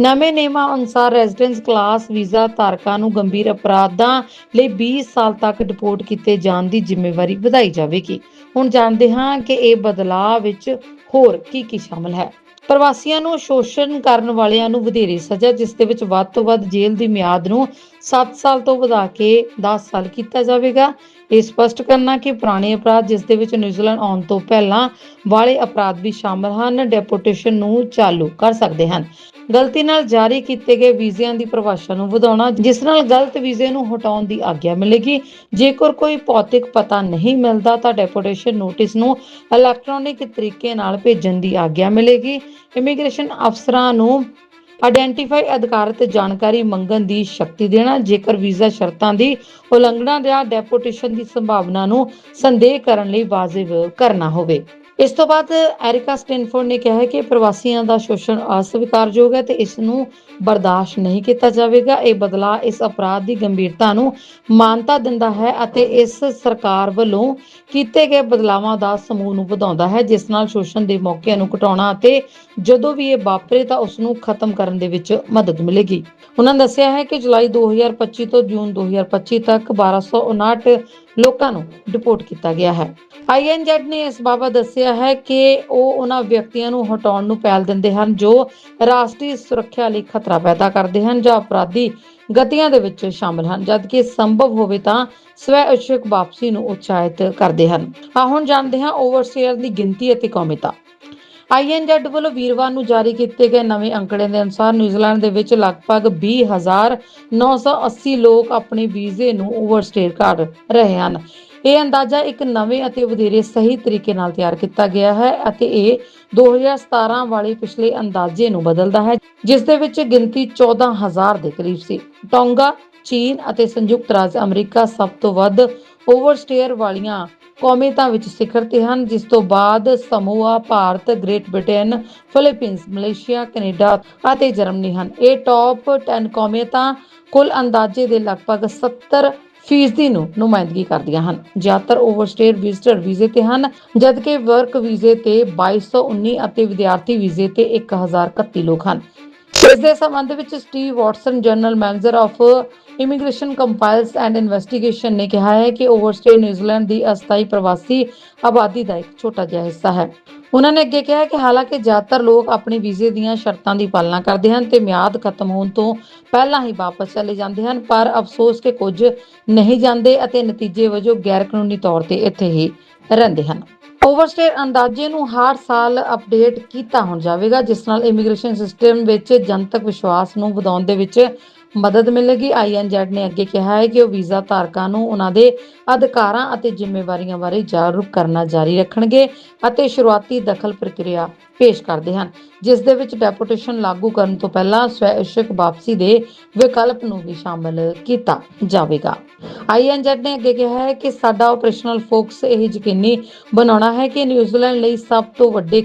ਨਵੇਂ ਨਿਯਮਾਂ ਅਨੁਸਾਰ ਰੈਜ਼ੀਡੈਂਸ ਕਲਾਸ ਵੀਜ਼ਾ ਧਾਰਕਾਂ ਨੂੰ ਗੰਭੀਰ ਅਪਰਾਧਾਂ ਲਈ 20 ਸਾਲ ਤੱਕ ਡਿਪੋਰਟ ਕੀਤੇ ਜਾਣ ਦੀ ਜ਼ਿੰਮੇਵਾਰੀ ਵਧਾਈ ਜਾਵੇਗੀ। ਹੁਣ ਜਾਣਦੇ ਹਾਂ ਕਿ ਇਹ ਬਦਲਾਅ ਵਿੱਚ ਹੋਰ ਕੀ ਕੀ ਸ਼ਾਮਲ ਹੈ। ਪ੍ਰਵਾਸੀਆਂ ਨੂੰ ਸ਼ੋਸ਼ਣ ਕਰਨ ਵਾਲਿਆਂ ਨੂੰ ਵਧੇਰੇ ਸਜ਼ਾ, ਜਿਸ ਦੇ ਵਿੱਚ ਵੱਧ ਤੋਂ ਵੱਧ ਜੇਲ੍ਹ ਦੀ ਮਿਆਦ ਨੂੰ 7 ਸਾਲ ਤੋਂ ਵਧਾ ਕੇ 10 ਸਾਲ ਕੀਤਾ ਜਾਵੇਗਾ। ਇਹ ਸਪਸ਼ਟ ਕਰਨਾ ਕਿ ਪੁਰਾਣੇ ਅਪਰਾਧ, ਜਿਸ ਦੇ ਵਿੱਚ ਨਿਊਜ਼ੀਲੈਂਡ ਆਉਣ ਤੋਂ ਪਹਿਲਾਂ ਵਾਲੇ ਅਪਰਾਧ ਵੀ ਸ਼ਾਮਲ ਹਨ ਡੈਪੋਟੇਸ਼ਨ ਨੂੰ ਚਾਲੂ ਕਰ ਸਕਦੇ ਹਨ। ਗਲਤੀ ਨਾਲ ਜਾਰੀ ਕੀਤੇ ਗਏ ਵੀਜ਼ਿਆਂ ਦੀ ਪਰਿਭਾਸ਼ਾ ਨੂੰ ਵਧਾਉਣਾ, ਜਿਸ ਨਾਲ ਗਲਤ ਵੀਜ਼ੇ ਨੂੰ ਹਟਾਉਣ ਦੀ ਆਗਿਆ ਮਿਲੇਗੀ। ਜੇਕਰ ਕੋਈ ਭੌਤਿਕ ਪਤਾ ਨਹੀਂ ਮਿਲਦਾ, ਤਾਂ ਡੈਪੋਟੇਸ਼ਨ ਨੋਟਿਸ ਨੂੰ ਇਲੈਕਟ੍ਰੋਨਿਕ ਤਰੀਕੇ ਨਾਲ ਭੇਜਣ ਦੀ ਆਗਿਆ ਮਿਲੇਗੀ। ਇਮੀਗ੍ਰੇਸ਼ਨ ਅਫਸਰਾਂ ਨੂੰ ਆਇਡੈਂਟੀਫਾਈ ਅਧਿਕਾਰਤ ਜਾਣਕਾਰੀ ਮੰਗਣ ਦੀ ਸ਼ਕਤੀ ਦੇਣਾ, ਜੇਕਰ ਵੀਜ਼ਾ ਸ਼ਰਤਾਂ ਦੀ ਉਲੰਘਣਾ ਜਾਂ ਡੈਪੋਟੇਸ਼ਨ ਦੀ ਸੰਭਾਵਨਾ ਨੂੰ ਸੰਦੇਹ ਕਰਨ ਲਈ ਵਾਜਿਬ ਕਰਨਾ ਹੋਵੇ। ਇਸ ਤੋਂ ਬਾਅਦ ਐਰਿਕਾ ਸਟੈਨਫੋਰਡ ਨੇ ਕਿਹਾ ਹੈ ਕਿ ਪ੍ਰਵਾਸੀਆਂ ਦਾ ਸ਼ੋਸ਼ਣ ਅਸਵੀਕਾਰਯੋਗ ਹੈ ਤੇ ਇਸ ਨੂੰ ਬਰਦਾਸ਼ਤ ਨਹੀਂ ਕੀਤਾ ਜਾਵੇਗਾ। ਇਹ ਬਦਲਾਅ ਇਸ ਅਪਰਾਧ ਦੀ ਗੰਭੀਰਤਾ ਨੂੰ ਮਾਨਤਾ ਦਿੰਦਾ ਹੈ ਅਤੇ ਇਸ ਸਰਕਾਰ ਵੱਲੋਂ ਕੀਤੇ ਗਏ ਬਦਲਾਵਾਂ ਦਾ ਸਮੂਹ ਨੂੰ ਵਧਾਉਂਦਾ ਹੈ, ਜਿਸ ਨਾਲ ਸ਼ੋਸ਼ਣ ਦੇ ਮੌਕਿਆਂ ਨੂੰ ਘਟਾਉਣਾ ਅਤੇ ਜਦੋਂ ਵੀ ਇਹ ਵਾਪਰੇ ਤਾਂ ਉਸ ਨੂੰ ਖਤਮ ਕਰਨ ਦੇ ਵਿੱਚ ਮਦਦ ਮਿਲੇਗੀ। ਉਹਨਾਂ ਦੱਸਿਆ ਹੈ ਕਿ ਜੁਲਾਈ 2025 ਤੋਂ ਜੂਨ 2025 ਤੱਕ 1259 ਲੋਕਾਂ ਨੂੰ ਡਿਪੋਰਟ ਕੀਤਾ ਗਿਆ ਹੈ। ਆਈਐਨਜ਼ੈਡ ਨੇ ਇਸ ਬਾਬਤ ਦੱਸਿਆ ਹੈ ਕਿ ਉਹ ਉਹਨਾਂ ਵਿਅਕਤੀਆਂ ਨੂੰ ਹਟਾਉਣ ਨੂੰ ਪਹਿਲ ਦਿੰਦੇ ਹਨ ਜੋ ਰਾਸ਼ਟਰੀ ਸੁਰੱਖਿਆ ਲਈ ਖਤਰਾ ਪੈਦਾ ਕਰਦੇ ਹਨ ਜਾਂ ਅਪਰਾਧੀ ਗਤੀਆਂ ਦੇ ਵਿੱਚ ਸ਼ਾਮਲ ਹਨ। ਜਦਕਿ ਸੰਭਵ ਹੋਵੇ ਤਾਂ ਸਵੈ ਇੱਛੁਕ ਵਾਪਸੀ ਨੂੰ ਉਤਸ਼ਾਹਿਤ ਕਰਦੇ ਹਨ। ਆ ਹੁਣ ਜਾਣਦੇ ਹਾਂ ਓਵਰਸੀਅਰ ਦੀ ਗਿਣਤੀ ਅਤੇ ਕੌਮੀਤਾ। ਆਈਐਨਜ਼ੈਡ ਵੱਲੋਂ ਵੀਰਵਾਰ ਨੂੰ ਜਾਰੀ ਕੀਤੇ ਗਏ ਨਵੇਂ ਅੰਕੜੇ ਦੇ ਅਨੁਸਾਰ ਨਿਊਜ਼ੀਲੈਂਡ ਦੇ ਵਿੱਚ ਲਗਭਗ 20980 ਲੋਕ ਆਪਣੇ ਵੀਜ਼ੇ ਨੂੰ ਓਵਰਸਟੇਅਰ ਕਰ ਰਹੇ ਹਨ। ਇਹ ਅੰਦਾਜ਼ਾ ਇੱਕ ਨਵੇਂ ਅਤੇ ਵਧੇਰੇ ਸਹੀ ਤਰੀਕੇ ਨਾਲ ਤਿਆਰ ਕੀਤਾ ਗਿਆ ਹੈ ਅਤੇ ਇਹ 2017 ਵਾਲੇ ਪਿਛਲੇ ਅੰਦਾਜ਼ੇ ਨੂੰ ਬਦਲਦਾ ਹੈ, ਜਿਸ ਦੇ ਵਿੱਚ ਗਿਣਤੀ 14000 ਦੇ ਕਰੀਬ ਸੀ। ਟੋਂਗਾ, ਚੀਨ ਅਤੇ ਸੰਯੁਕਤ ਰਾਜ ਅਮਰੀਕਾ ਸਭ ਤੋਂ ਵੱਧ ਓਵਰਸਟੇਅਰ ਵਾਲੀਆਂ ਕੌਮੀਅਤਾਂ ਵਿੱਚ ਸਿਖਰ ਤੇ ਹਨ, ਜਿਸ ਤੋਂ ਬਾਅਦ Samoa Bharat Great Britain Philippines Malaysia Canada ਅਤੇ ਜਰਮਨੀ ਹਨ। ਇਹ ਟੌਪ 10 ਕੌਮੀਅਤਾਂ ਕੁੱਲ ਅੰਦਾਜ਼ੇ ਦੇ ਲਗਭਗ 70 ਫੀਸਦੀ ਨੂੰ ਨੁਮਾਇੰਦਗੀ ਕਰਦੀਆਂ ਹਨ। ਜ਼ਿਆਦਾਤਰ ਓਵਰਸਟੇਅਰ ਵਿਜ਼ਟਰ ਵੀਜ਼ੇ ਤੇ ਹਨ, ਜਦਕਿ ਵਰਕ ਵੀਜ਼ੇ ਤੇ 2219 ਅਤੇ ਵਿਦਿਆਰਥੀ ਵੀਜ਼ੇ ਤੇ 1031 ਲੋਕ ਹਨ। ਇਸ ਦੇ ਸੰਬੰਧ ਵਿੱਚ Steve Watson, general manager of immigration compliance and investigation ਨੇ ਕਿਹਾ ਹੈ ਕਿ ਓਵਰਸਟੇ ਨਿਊਜ਼ੀਲੈਂਡ ਦੀ ਅਸਥਾਈ ਪ੍ਰਵਾਸੀ ਆਬਾਦੀ ਦਾ ਇੱਕ ਛੋਟਾ ਜਿਹਾ ਹਿੱਸਾ ਹੈ। ਉਹਨਾਂ ਨੇ ਅੱਗੇ ਕਿਹਾ ਕਿ ਹਾਲਾਂਕਿ ਜ਼ਿਆਦਾਤਰ ਲੋਕ ਆਪਣੀ ਵੀਜ਼ੇ ਦੀਆਂ ਸ਼ਰਤਾਂ ਦੀ ਪਾਲਣਾ ਕਰਦੇ ਹਨ ਤੇ ਮਿਆਦ ਖਤਮ ਹੋਣ ਤੋਂ ਪਹਿਲਾਂ ਹੀ ਵਾਪਸ ਚਲੇ ਜਾਂਦੇ ਹਨ, ਪਰ ਅਫਸੋਸ ਕਿ ਕੁਝ ਨਹੀਂ ਜਾਂਦੇ ਅਤੇ ਨਤੀਜੇ ਵਜੋਂ ਗੈਰ ਕਾਨੂੰਨੀ ਤੌਰ ਤੇ ਇੱਥੇ ਹੀ ਰਹਿੰਦੇ ਹਨ। ਓਵਰਸਟੇਅਰ ਅੰਦਾਜ਼ੇ ਨੂੰ ਹਰ ਸਾਲ ਅਪਡੇਟ ਕੀਤਾ ਹੁਣ ਜਾਵੇਗਾ, ਜਿਸ ਨਾਲ ਇਮੀਗ੍ਰੇਸ਼ਨ ਸਿਸਟਮ ਵਿੱਚ ਜਨਤਕ ਵਿਸ਼ਵਾਸ ਨੂੰ ਵਧਾਉਣ ਦੇ ਵਿੱਚ ਮਦਦ ਮਿਲੇਗੀ। ਆਈਐਨਜ਼ੈਡ ਨੇ ਅੱਗੇ ਕਿਹਾ ਹੈ ਕਿ ਉਹ ਵੀਜ਼ਾ ਧਾਰਕਾਂ ਨੂੰ ਉਹਨਾਂ ਦੇ ਅਧਿਕਾਰਾਂ ਅਤੇ ਜ਼ਿੰਮੇਵਾਰੀਆਂ ਬਾਰੇ ਜਾਗਰੂਕ ਕਰਨਾ ਜਾਰੀ ਰੱਖਣਗੇ ਅਤੇ ਸ਼ੁਰੂਆਤੀ ਦਖਲ ਪ੍ਰਕਿਰਿਆ ਪੇਸ਼ ਕਰਦੇ ਹਨ, ਜਿਸ ਦੇ ਵਿੱਚ ਡੈਪੂਟੇਸ਼ਨ ਲਾਗੂ ਕਰਨ ਤੋਂ ਪਹਿਲਾਂ ਸਵੈਇਛਕ ਵਾਪਸੀ ਦੇ ਵਿਕਲਪ ਨੂੰ ਵੀ ਸ਼ਾਮਲ ਕੀਤਾ ਜਾਵੇਗਾ। ਆਈਐਨਜ਼ੈਡ ਨੇ ਅੱਗੇ ਕਿਹਾ ਹੈ ਕਿ ਸਾਡਾ ਆਪਰੇਸ਼ਨਲ ਫੋਕਸ ਇਹ ਯਕੀਨੀ ਬਣਾਉਣਾ ਹੈ ਕਿ ਨਿਊਜ਼ੀਲੈਂਡ ਲਈ ਸਭ ਤੋਂ ਵੱਡੇ